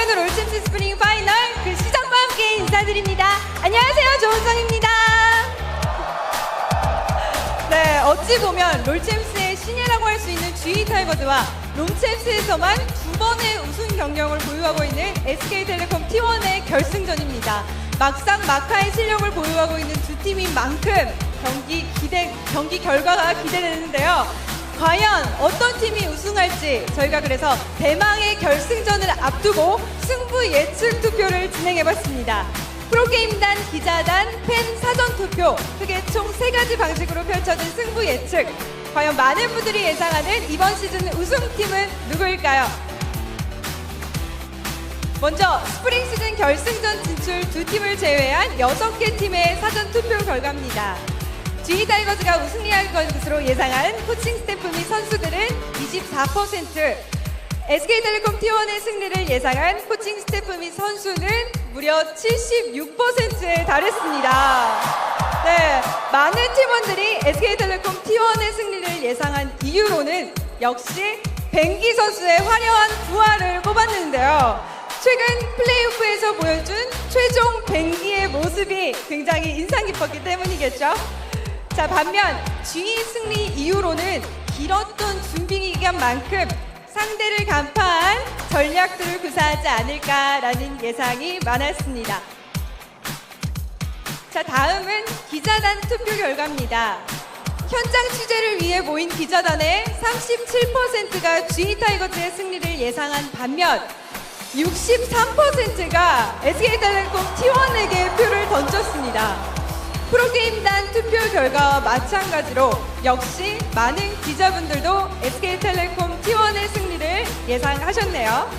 스포츠 스프링 파이널 그 시작과 함께 인사드립니다. 안녕하세요, 조은성입니다. 네, 어찌 보면 롤챔스의 신예라고 할 수 있는 G 타이거즈와 롱챔스에서만 두 번의 우승 경력을 보유하고 있는 SK텔레콤 T1의 결승전입니다. 막상 막하의 실력을 보유하고 있는 두 팀인 만큼 경기 기대 경기 결과가 기대되는데요. 과연 어떤 팀이 우승할지 저희가 그래서 대망의 결승전을 앞두고 승부 예측 투표를 진행해봤습니다. 프로게임단, 기자단, 팬 사전 투표 크게 총 세 가지 방식으로 펼쳐진 승부 예측. 과연 많은 분들이 예상하는 이번 시즌 우승팀은 누구일까요? 먼저 스프링 시즌 결승전 진출 두 팀을 제외한 여섯 개 팀의 사전 투표 결과입니다. G 타이거즈가 우승할 것으로 예상한 코칭 스태프 및 선수들은 24%, SK텔레콤 T1의 승리를 예상한 코칭 스태프 및 선수는 무려 76%에 달했습니다. 네, 많은 팀원들이 SK텔레콤 T1의 승리를 예상한 이유로는 역시 뱅기 선수의 화려한 부활을 꼽았는데요. 최근 플레이오프에서 보여준 최종 뱅기의 모습이 굉장히 인상 깊었기 때문이겠죠. 자 반면 G 승리 이후로는 길었던 준비 기간만큼 상대를 간파한 전략들을 구사하지 않을까라는 예상이 많았습니다. 자 다음은 기자단 투표 결과입니다. 현장 취재를 위해 모인 기자단의 37%가 G 타이거즈의 승리를 예상한 반면 63%가 SK텔레콤 T1에게 표를 던졌습니다. 프로게임단 투표 결과와 마찬가지로 역시 많은 기자분들도 SK텔레콤 T1의 승리를 예상하셨네요.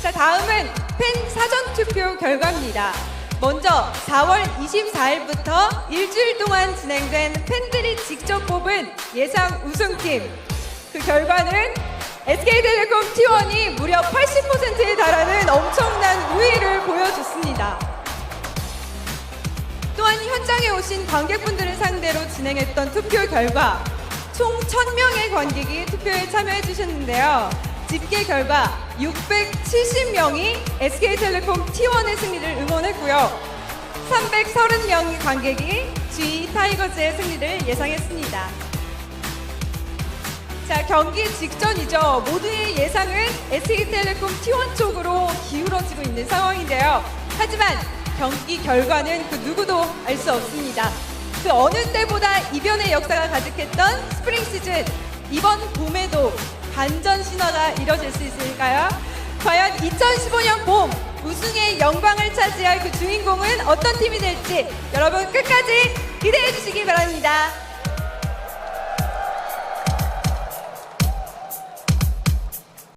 자, 다음은 팬 사전 투표 결과입니다. 먼저 4월 24일부터 일주일 동안 진행된 팬들이 직접 뽑은 예상 우승팀. 그 결과는 SK텔레콤 T1이 무려 80%에 달하는 엄청난 우위를 보여줬습니다. 또한 현장에 오신 관객분들을 상대로 진행했던 투표 결과 총 1000명의 관객이 투표에 참여해 주셨는데요. 집계 결과 670명이 SK텔레콤 T1의 승리를 응원했고요. 330명의 관객이 G 타이거즈의 승리를 예상했습니다. 자, 경기 직전이죠. 모두의 예상은 SK텔레콤 T1 쪽으로 기울어지고 있는 상황인데요. 하지만 경기 결과는 그 누구도 알 수 없습니다. 그 어느 때보다 이변의 역사가 가득했던 스프링 시즌 이번 봄에도 반전 신화가 이뤄질 수 있을까요? 과연 2015년 봄 우승의 영광을 차지할 그 주인공은 어떤 팀이 될지 여러분 끝까지 기대해 주시기 바랍니다.